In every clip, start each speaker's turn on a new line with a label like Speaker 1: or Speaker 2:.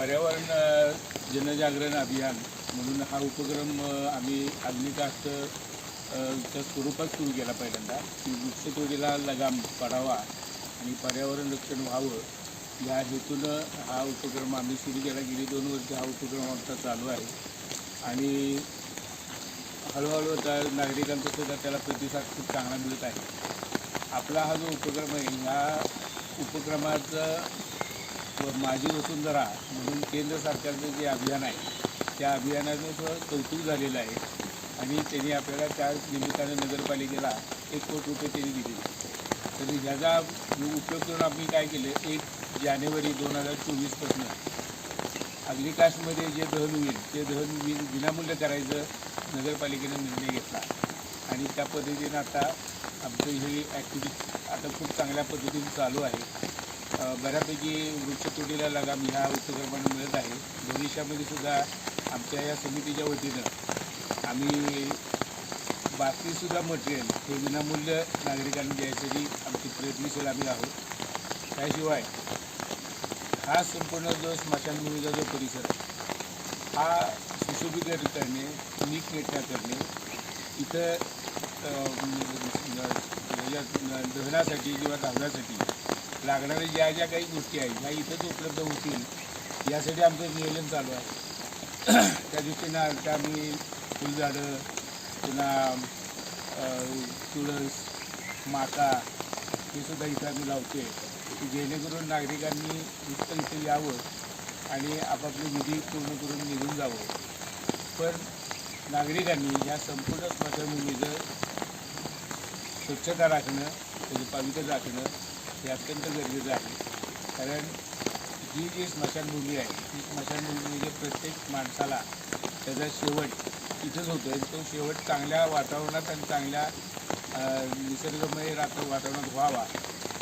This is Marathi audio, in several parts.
Speaker 1: पर्यावरण जनजागरण अभियान म्हणून हा उपक्रम आम्ही अग्निकास्ट च्या स्वरूपात सुरू केला पहिल्यांदा. की वृक्षतोडीला लगाम पडावा आणि पर्यावरण रक्षण व्हावं या हेतूनं हा उपक्रम आम्ही सुरू केला. गेली दोन वर्ष हा उपक्रम आमचा चालू आहे. आणि हळूहळू आता नागरिकांचा सुद्धा त्याला प्रतिसाद खूप चांगला मिळत आहे. आपला हा जो उपक्रम आहे ह्या उपक्रमाचं माझी वसुंधरा म्हणून केंद्र सरकारचं जे अभियान आहे त्या अभियानाचं कौतुक झालेलं आहे. आणि त्यांनी आपल्याला त्या निमित्तानं नगरपालिकेला एक कोटी रुपये त्यांनी दिले. तर ह्याचा उपयोग करून आम्ही काय केलं एक जानेवारी दोन हजार चोवीसपासून अग्निकास्टमध्ये जे दहन होईल ते दहन वीज विनामूल्य करायचं नगरपालिकेनं निर्णय घेतला. आणि त्या पद्धतीनं आता आमचं ही ॲक्टिव्हिटी आता खूप चांगल्या पद्धतीने चालू आहे. बऱ्यापैकी वृक्षतोडीला लगाम ह्या उपक्रमाने मिळत आहे. भविष्यामध्ये सुद्धा आमच्या या समितीच्या वतीनं आम्ही बाकीसुद्धा मटेरियल हे विनामूल्य नागरिकांना द्यायसाठी आमची प्रयत्नशील आम्ही आहोत. त्याशिवाय हा संपूर्ण जो स्मशानभूमीचा जो परिसर हा सुशोभीकरण करणे नीटनेटका करणे इथं दहनासाठी किंवा धावण्यासाठी लागणाऱ्या ज्या ज्या काही गोष्टी आहेत ह्या इथंच उपलब्ध होतील. यासाठी आमचं नियोजन चालू आहे. त्या दृष्टीनं आता आम्ही फुलझाडं पुन्हा तुळस माका हे सुद्धा इथं आम्ही लावते की जेणेकरून नागरिकांनी इथं इथे यावं आणि आपापली विधी पूर्ण करून निघून जावं. पण नागरिकांनी या संपूर्ण स्मशानभूमीचं स्वच्छता राखणं त्याची पवित्र राखणं हे अत्यंत गरजेचं आहे. कारण ही जी स्मशानभूमी आहे ही स्मशानभूमीमध्ये प्रत्येक माणसाला त्याचा शेवट इथंच होतो आणि तो शेवट चांगल्या वातावरणात आणि चांगल्या निसर्गमय रात वातावरणात व्हावा.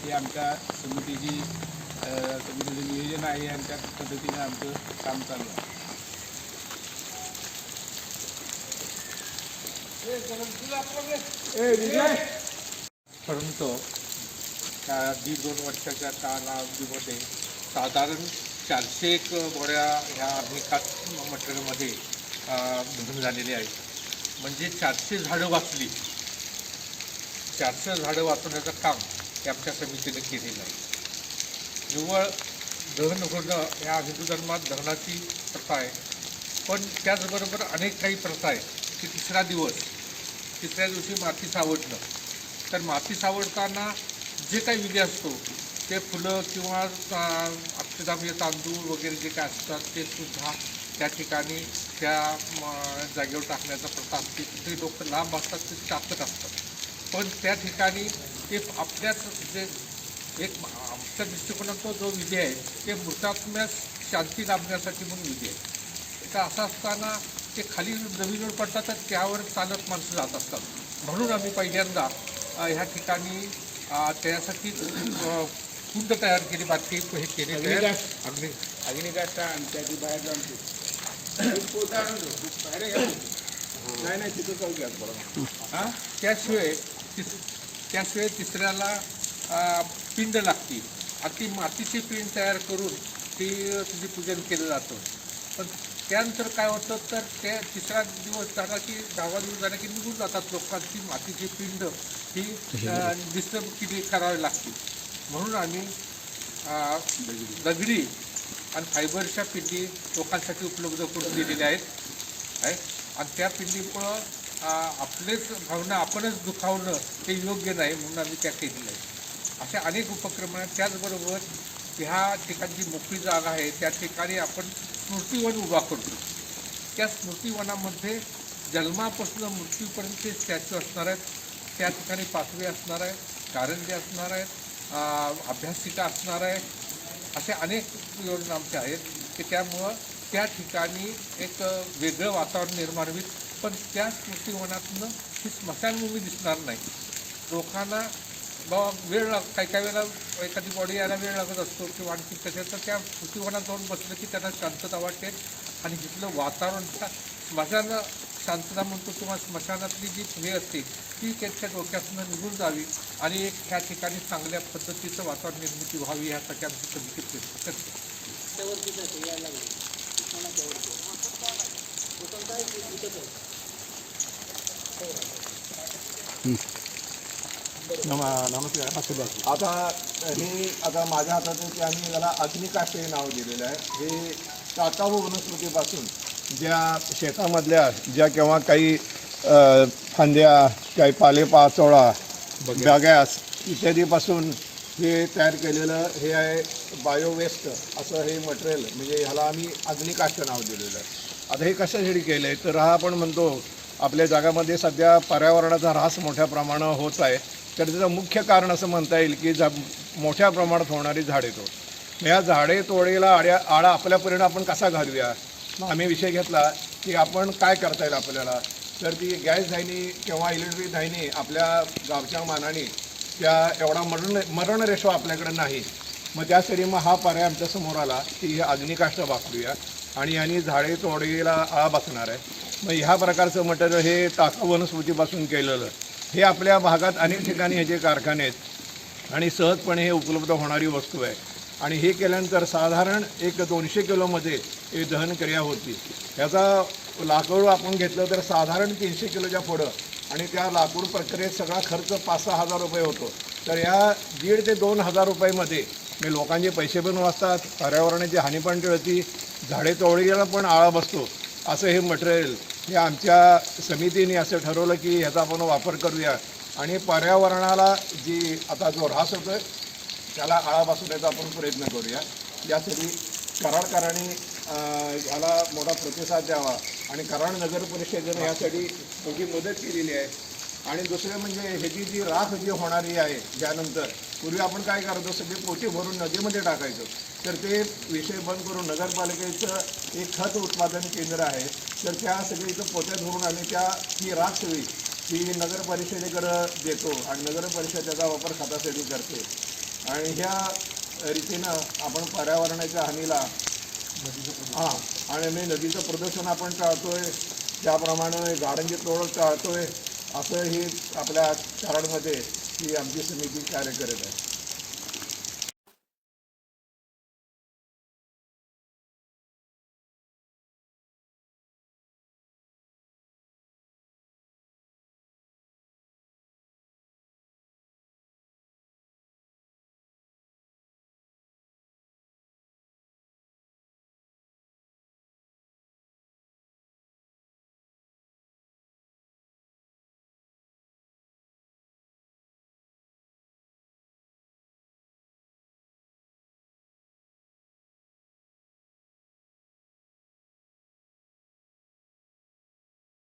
Speaker 1: हे आमच्या समितीची समितीचं नियोजन आहे आणि त्या पद्धतीनं आमचं काम चालू आहे.
Speaker 2: परंतु त्या दीड दोन वर्षाच्या कालावधीमध्ये साधारण चारशे एक बोऱ्या ह्या निकास मटेरियलमध्ये भरून झालेले आहेत. म्हणजे चारशे झाडं वाचली. चारशे झाडं वाचवण्याचं काम हे आमच्या समितीने केलेलं आहे. निव्वळ दहन होणं ह्या हिंदू धर्मात दहनाची प्रथा आहे. पण त्याचबरोबर अनेक काही प्रथा आहेत. की तिसरा दिवस तिसऱ्या दिवशी माती सावडणं. तर माती सावडताना जे काही विधी असतो ते फुलं किंवा अं, अक्षदाम्य तांदूळ वगैरे जे काय असतात ते सुद्धा त्या ठिकाणी त्या जागेवर टाकण्याचा प्रथा असते. तिथे लोक लांब असतात ते टाकत असतात. पण त्या ठिकाणी ते आपल्याच जे एक आमच्या दृष्टिकोनाचा जो विधी आहे ते मृतात्म्यास शांती लाभण्यासाठी म्हणून विधी आहे. तर असं असताना ते खाली जमिनीवर पडतात तर त्यावर चालत माणसं जात असतात. म्हणून आम्ही पहिल्यांदा ह्या ठिकाणी त्यासाठी कुंड तयार केली बाकी हे केले. अग्नि
Speaker 1: अग्निकाष्ठा आणि त्याची बाहेर जाऊन. नाही नाही तिथं जाऊ द्या बरोबर
Speaker 2: हां त्याशिवाय तिस त्याशिवाय तिसऱ्याला पिंड लागते आणि ती मातीची पिंड तयार करून ती तिचे पूजन केलं जातं पण त्यानंतर काय होतं तर ते तिसरा दिवस झाला की दहावा दिवस झाला की निघून जातात लोकांची मातीची पिंड ही डिस्टर्ब केली करावी लागते. म्हणून आम्ही दगडी आणि फायबरच्या पिंडी लोकांसाठी उपलब्ध करून दिलेल्या आहेत. आहे. आणि त्या पिंडीमुळं आपलेच भावना आपणच दुखावणं हे योग्य नाही म्हणून आम्ही त्या केलेल्या आहे अशा अनेक उपक्रम आहेत. त्याचबरोबर ह्या ठिकाणची मोकळी जागा आहे त्या ठिकाणी आपण स्मृतिवन उभा करतो. त्या स्मृतिवनामध्ये जन्मापासून मृत्यूपर्यंतचे स्टॅच्यू असणार आहेत त्या ठिकाणी पाचवे असणार आहे कारंजे असणार आहेत अभ्यासिका असणार आहे असे अनेक योजना आमच्या आहेत की त्यामुळं त्या ठिकाणी एक वेगळं वातावरण निर्माण होईल. पण त्या स्मृतिवनातनं ही स्मशानभूमी दिसणार नाही. लोकांना बाबा वेळ लाग काही काही वेळेला एखादी बॉडी यायला वेळ लागत असतो किंवा आणखी कसे तर त्या स्मृतिवनात जाऊन बसलं की त्यांना शांतता वाटते. आणि तिथलं वातावरण त्या स्मशान शांतता म्हणतो किंवा स्मशानातली जी हे असते ती त्यांच्या डोक्यातून निघून जावी आणि एक ह्या ठिकाणी चांगल्या पद्धतीचं वातावरण निर्मिती व्हावी ह्यासाठी आमची समिती प्रयत्न करते.
Speaker 3: आता हे आता माझ्या हातात ते आम्ही याला अग्निकाष्ट हे नाव दिलेलं आहे. हे टाकाऊ वनस्पतीपासून ज्या शेतामधल्या ज्या केव्हा काही फांद्या काही पालेपाचोळा बॅगॅस इत्यादीपासून हे तयार केलेलं हे आहे बायोवेस्ट असं हे मटेरियल. म्हणजे ह्याला आम्ही अग्निकाष्ट नाव दिलेलं आहे. आता हे कशासाठी केलं आहे तर हा आपण म्हणतो आपल्या जगामध्ये सध्या पर्यावरणाचा ऱ्हास मोठ्या प्रमाणावर होत आहे. तर त्याचं मुख्य कारण असं म्हणता येईल की जा मोठ्या प्रमाणात होणारी झाडे तोड. या झाडे तोडीला आड्या आळा आपल्यापर्यंत आपण कसा घालूया? मग आम्ही विषय घेतला की आपण काय करता येईल आपल्याला? तर ती गॅस धायनी किंवा इलेक्ट्रिक धायनी आपल्या गावच्या मानाने त्या एवढा मरण मरण रेशो आपल्याकडे नाही. मग त्यासाठी मग हा पर्याय आमच्यासमोर आला की हे अग्निकाष्ट वापरूया आणि यांनी झाडे तोडीला आळा बसणार आहे. मग ह्या प्रकारचं मटेरियल हे टाकाऊ वनस्पतीपासून केलेलं. हे आपल्या भागात अनेक ठिकाणी ह्याचे कारखाने आहेत आणि सहजपणे हे उपलब्ध होणारी वस्तू आहे. आणि हे केल्यानंतर साधारण एक दोनशे किलोमध्ये हे दहनक्रिया होती. ह्याचा लाकूड आपण घेतलं तर साधारण तीनशे किलोच्या पुढं आणि त्या लाकूड प्रक्रियेत सगळा खर्च पाच सहा हजार रुपये होतो. तर या दीड ते दोन हजार रुपयामध्ये मी लोकांचे पैसे पण वाचतात पर्यावरणाची हानी पण टळती झाडे तोडीला पण आळा बसतो असं हे मटेरियल हे आमच्या समितीने असं ठरवलं की ह्याचा आपण वापर करूया. आणि पर्यावरणाला जी आता जो ऱ्हास होतो आहे त्याला आळा बसवण्याचा आपण प्रयत्न करूया. यासाठी कराडकरांनी ह्याला मोठा प्रतिसाद द्यावा. आणि कराड नगर परिषदेनं यासाठी मोठी मदत केलेली आहे. आणि दुसरं म्हणजे ह्याची जी राख जी होणारी आहे ज्यानंतर पूर्वी आपण काय करायचो सगळे पोटी भरून नदीमध्ये टाकायचो. तर ते विषय बंद करून नगरपालिकेचं एक खत उत्पादन केंद्र आहे. तर त्या सगळीचं पोत्यात भरून आम्ही त्या ही राख सगळी ही नगर परिषदेकडं देतो आणि नगर परिषद त्याचा वापर खतासाठी करते. आणि ह्या रीतीनं आपण पर्यावरणाच्या हानीला हां आणि मी नदीचं प्रदूषण आपण टाळतोय त्याप्रमाणे गाडांची तोड आहे असं ही आपल्या कराडमध्ये ही आमची समिती कार्य करत आहे